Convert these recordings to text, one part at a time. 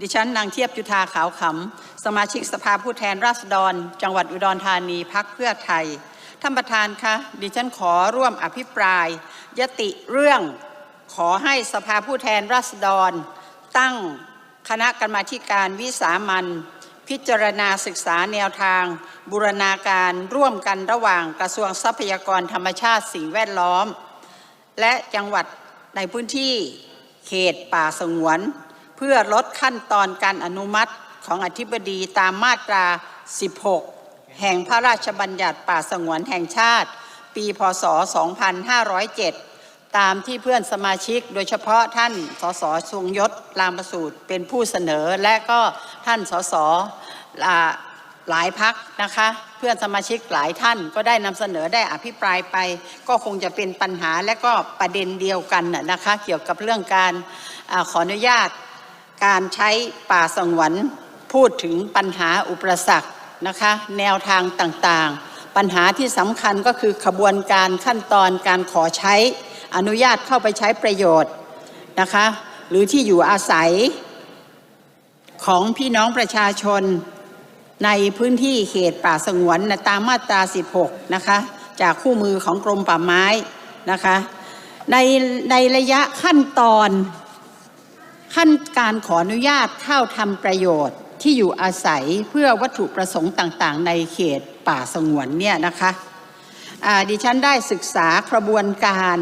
ดิฉันนางเทียบจุธาขาวขำ สมาชิกสภาผู้แทนราษฎร จังหวัดอุดรธานีพักเพื่อไทย ท่านประธานคะ ดิฉันขอร่วมอภิปราย ยติเรื่องขอให้สภาผู้แทนราษฎร ตั้งคณะกรรมาธิการวิสามันพิจารณาศึกษาแนวทาง บูรณาการร่วมกันระหว่างกระทรวงทรัพยากรธรรมชาติสิ่งแวดล้อม และจังหวัดในพื้นที่เขตป่าสงวน เพื่อลดขั้นตอนการอนุมัติของอธิบดีตามมาตรา 16 แห่งพระราชบัญญัติป่าสงวนแห่งชาติ ปี พศ 2507 ตามที่เพื่อนสมาชิกโดยเฉพาะท่าน สสทรงยศรามประสูตรเป็นผู้เสนอและก็ท่านสสหลายพักนะคะ เพื่อนสมาชิกหลายท่านก็ได้นำเสนอได้อภิปรายไป ก็คงจะเป็นปัญหาและก็ประเด็นเดียวกันนะคะ เกี่ยวกับเรื่องการอขออนุญาต การใช้ป่าสงวนพูดถึงปัญหาอุปสรรคนะคะแนวทางต่างๆ ปัญหาที่สำคัญก็คือขบวนการขั้นตอนการขอใช้อนุญาตเข้าไปใช้ประโยชน์นะคะหรือที่อยู่อาศัยของพี่น้องประชาชนในพื้นที่เขตป่าสงวนนะตามมาตรา 16 นะคะจากคู่มือของกรมป่าไม้นะคะในในระยะขั้นตอน ขั้นการขออนุญาตเข้าทำประโยชน์ที่อยู่อาศัยเพื่อวัตถุประสงค์ต่างๆ ในเขตป่าสงวนเนี่ยนะคะดิฉันได้ศึกษากระบวนการ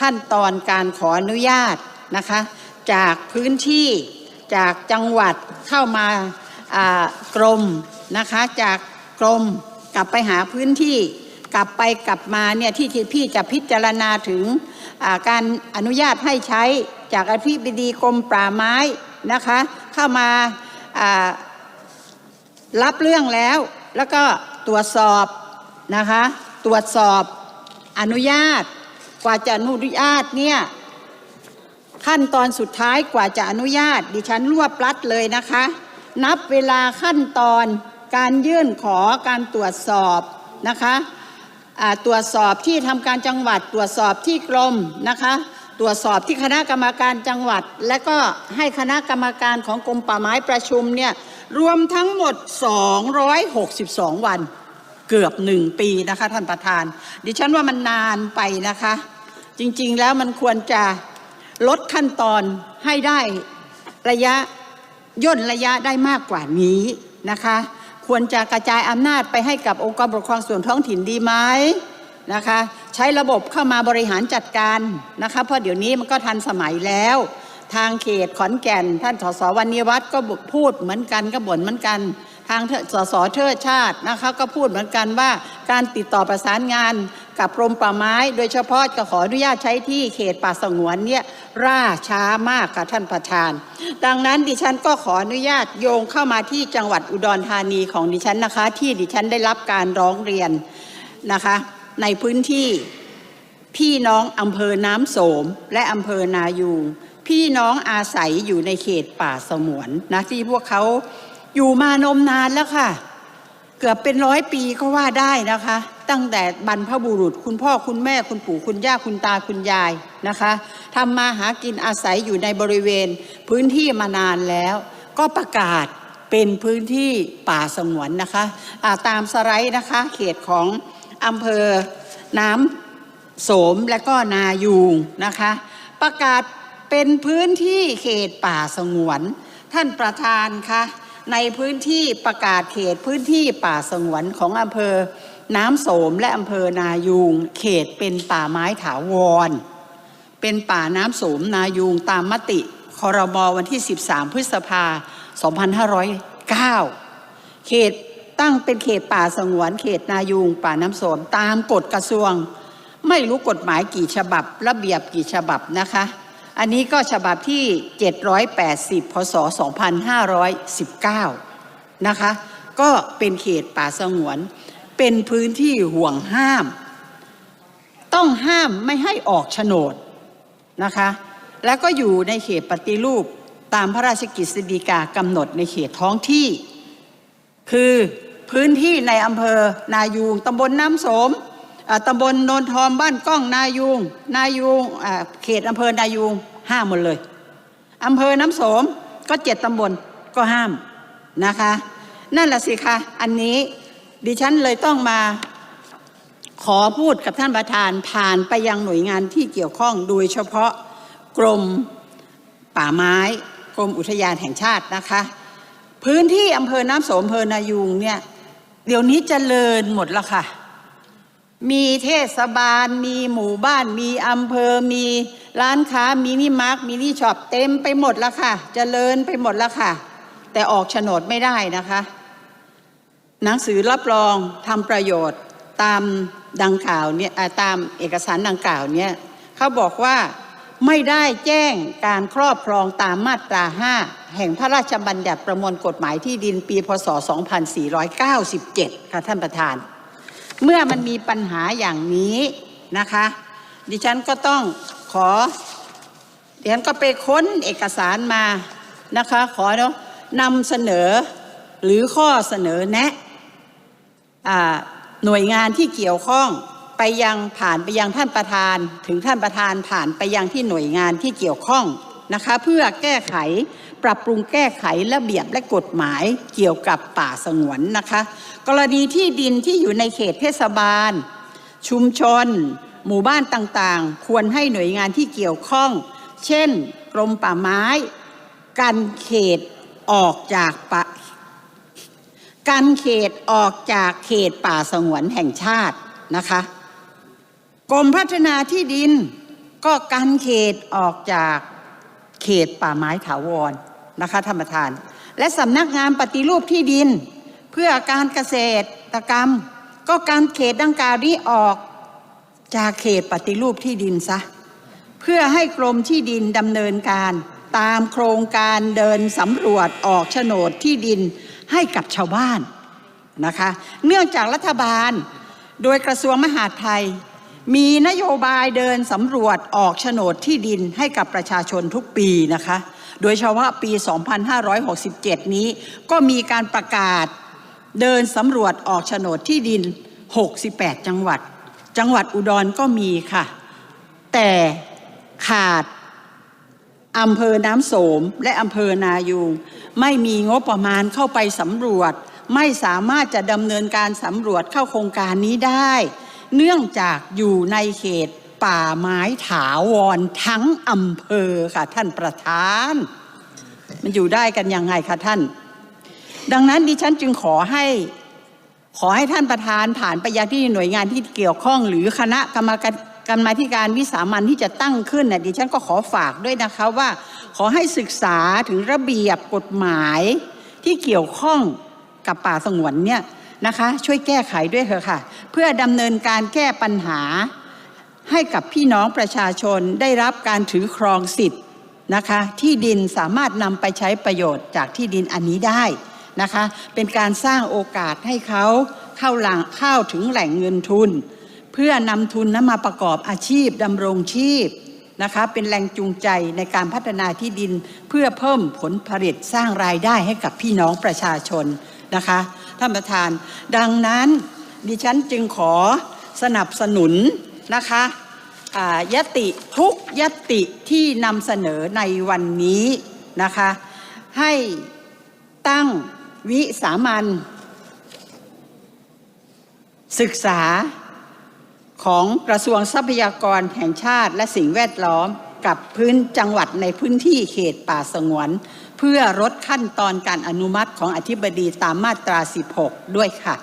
ขั้นตอนการขออนุญาตนะคะจากพื้นที่จากจังหวัดเข้ามากรมนะคะจากกรมกลับไปหาพื้นที่กลับไปกลับมาเนี่ยที่ที่พี่จะพิจารณาถึง การอนุญาตให้ใช้จากอธิบดีกรมป่าไม้นะคะเข้ามารับเรื่องแล้ว แล้วก็ตรวจสอบนะคะตรวจสอบอนุญาต กว่าจะอนุญาตเนี่ยขั้นตอนสุดท้ายกว่าจะอนุญาต ดิฉันรวบลัดเลยนะคะ นับเวลาขั้นตอนการยื่นขอการตรวจสอบนะคะ ตรวจสอบที่ทำการจังหวัด ตรวจสอบที่กรมนะคะตรวจสอบที่คณะกรรมการจังหวัด และก็ให้คณะกรรมการของกรมป่าไม้ประชุมเนี่ยรวมทั้งหมด 262 วัน เกือบหนึ่งปีนะคะท่านประธาน ดิฉันว่ามันนานไปนะคะ จริงๆแล้วมันควรจะลดขั้นตอนให้ได้ระยะย่นระยะได้มากกว่านี้นะคะ ควรจะกระจายอำนาจไปให้กับองค์กรปกครองส่วนท้องถิ่นดีไหมนะคะใช้ระบบเข้ามาบริหารจัดการนะคะเพราะเดี๋ยวนี้มันก็ทันสมัยแล้ว ทางเขตขอนแก่น ท่านสสวันนีวัฒน์ก็พูดเหมือนกันก็บ่นเหมือนกัน ทางสสเทิดชาตินะคะก็พูดเหมือนกันว่าการติดต่อประสานงาน กับกรมป่าไม้ โดยเฉพาะจะขออนุญาตใช้ที่เขตป่าสงวนเนี่ยร่าช้ามากค่ะท่านประธาน ดังนั้นดิฉันก็ขออนุญาตโยงเข้ามาที่จังหวัดอุดรธานีของดิฉันนะคะ ที่ดิฉันได้รับการร้องเรียนนะคะ ในพื้นที่พี่น้องอำเภอน้ำโสม และอำเภอนายูงพี่น้องอาศัยอยู่ในเขตป่าสงวนนะที่พวกเขาอยู่มานมนานแล้วค่ะ เกือบเป็นร้อยปีก็ว่าได้นะคะ ตั้งแต่บรรพบุรุษ คุณพ่อคุณแม่คุณปู่คุณย่าคุณตาคุณยายนะคะทำมาหากินอาศัยอยู่ในบริเวณพื้นที่มานานแล้ว ก็ประกาศเป็นพื้นที่ป่าสงวนนะคะะตามสไลด์นะคะเขตของอำเภอน้ำโสมและก็นายูงนะคะประกาศเป็นพื้นที่เขตป่าสงวน ท่านประธานคะในพื้นที่ประกาศเขตพื้นที่ป่าสงวนของอำเภอ น้ำโสมและอำเภอนายูงเขตเป็นป่าไม้ถาวร เป็นป่าน้ำโสมนายูงตามมติคอรมอวันที่ 13 พฤษภา 2509 เขตตั้งเป็นเขตป่าสงวน เขตนายูงป่าน้ำโสมตามกฎกระทรวง ไม่รู้กฎหมายกี่ฉบับ ระเบียบกี่ฉบับนะคะ อันนี้ก็ฉบับที่ 780 พศ 2519 นะคะ ก็เป็นเขตป่าสงวน เป็นพื้นที่ห่วงห้าม ต้องห้ามไม่ให้ออกโฉนดนะคะ แล้วก็อยู่ในเขตปฏิรูปตามพระราชกฤษฎีกากำหนดในเขตท้องที่ คือพื้นที่ในอำเภอนายูงตำบลน้ำโสมอ่าตำบลโนนทอมบ้านก้องนายูงนายูงเขตอำเภอนายูงห้าหมดเลยอำเภอน้ำโสมก็เจ็ดตำบลก็ห้ามนะคะ นั่นแหละสิคะอันนี้ ดิฉันเลยต้องมาขอพูดกับท่านประธานผ่านไปยังหน่วยงานที่เกี่ยวข้องโดยเฉพาะกรมป่าไม้ กรมอุทยานแห่งชาตินะคะ พื้นที่อำเภอน้ำโสมอำเภอนายูงเนี่ยเดี๋ยวนี้เจริญหมดแล้วค่ะ มีเทศบาล มีหมู่บ้าน มีอำเภอ มีร้านค้า มีนิมาร์กมีนิช็อปเต็มไปหมดแล้วค่ะเจริญไปหมดแล้วค่ะ แต่ออกโฉนดไม่ได้นะคะ หนังสือรับรองทำประโยชน์ตามดังกล่าวเนี่ยตามเอกสารดังกล่าวเนี่ยเขาบอกว่าไม่ได้แจ้งการครอบครองตามมาตรา 5 แห่งพระราชบัญญัติประมวลกฎหมายที่ดินปี พศ 2497 ค่ะท่านประธาน เมื่อมันมีปัญหาอย่างนี้นะคะ ดิฉันก็ต้องขอดิฉันก็ไปค้นเอกสารมานะคะ ขอเนาะนำเสนอหรือข้อเสนอแนะ หน่วยงานที่เกี่ยวข้องไปยังผ่านไปยังท่านประธาน ถึงท่านประธานผ่านไปยังที่หน่วยงานที่เกี่ยวข้องนะคะเพื่อแก้ไขปรับปรุงแก้ไขระเบียบและกฎหมายเกี่ยวกับป่าสงวนนะคะ กรณีที่ดินที่อยู่ในเขตเทศบาล ชุมชน หมู่บ้านต่างๆ ควรให้หน่วยงานที่เกี่ยวข้อง เช่น กรมป่าไม้ กันเขตออกจากป่า กันเขตออกจากเขตป่าสงวนแห่งชาตินะคะกรมพัฒนาที่ดินก็กันเขตออกจากเขตป่าไม้ถาวรนะคะท่านประธาน และสำนักงานปฏิรูปที่ดิน เพื่อการเกษตรกรรม ก็การเขตดังกล่าวนี้ออกจากเขตปฏิรูปที่ดินซะเพื่อให้กรมที่ดินดำเนินการตามโครงการเดินสำรวจออกโฉนดที่ดิน ให้กับชาวบ้านนะคะ เนื่องจากรัฐบาลโดยกระทรวงมหาดไทย มีนโยบายเดินสำรวจออกโฉนดที่ดินให้กับประชาชนทุกปีนะคะ โดยเฉพาะปี 2567 นี้ก็มีการประกาศเดินสำรวจออกโฉนดที่ดิน 68 จังหวัด จังหวัดอุดรก็มีค่ะ แต่ขาด อำเภอน้ำโสมและอำเภอนายูงไม่มีงบประมาณเข้าไปสำรวจ ไม่สามารถจะดำเนินการสำรวจเข้าโครงการนี้ได้ เนื่องจากอยู่ในเขตป่าไม้ถาวรทั้งอำเภอค่ะท่านประธาน มันอยู่ได้กันยังไงคะท่าน ดังนั้นดิฉันจึงขอให้ ขอให้ท่านประธานผ่านไปยังที่หน่วยงานที่เกี่ยวข้อง หรือคณะกรรมการ กรรมาธิการวิสามันที่จะตั้งขึ้นน่ะดิฉันก็ขอฝากด้วยนะคะว่า ขอให้ศึกษาถึงระเบียบกฎหมายที่เกี่ยวข้องกับป่าสงวนเนี่ยนะคะช่วยแก้ไขด้วยเถอะค่ะ เพื่อดำเนินการแก้ปัญหาให้กับพี่น้องประชาชนได้รับการถือครองสิทธิ์นะคะที่ดินสามารถนำไปใช้ประโยชน์จากที่ดินอันนี้ได้นะคะเป็นการสร้างโอกาสให้เขาเข้าหลังเข้าถึงแหล่งเงินทุน เพื่อนำทุนนั้นมาประกอบอาชีพดำรงชีพนะคะเป็นแรงจูงใจในการพัฒนาที่ดินเพื่อเพิ่มผลผลิตสร้างรายได้ให้กับพี่น้องประชาชนนะคะท่านประธาน ดังนั้นดิฉันจึงขอสนับสนุนนะคะยติทุกยติที่นำเสนอในวันนี้นะคะให้ตั้งวิสามันศึกษา ของกระทรวงทรัพยากรแห่งชาติและสิ่งแวดล้อมกับพื้นจังหวัดในพื้นที่เขตป่าสงวน เพื่อลดขั้นตอนการอนุมัติของอธิบดีตามมาตรา 16 ด้วยค่ะ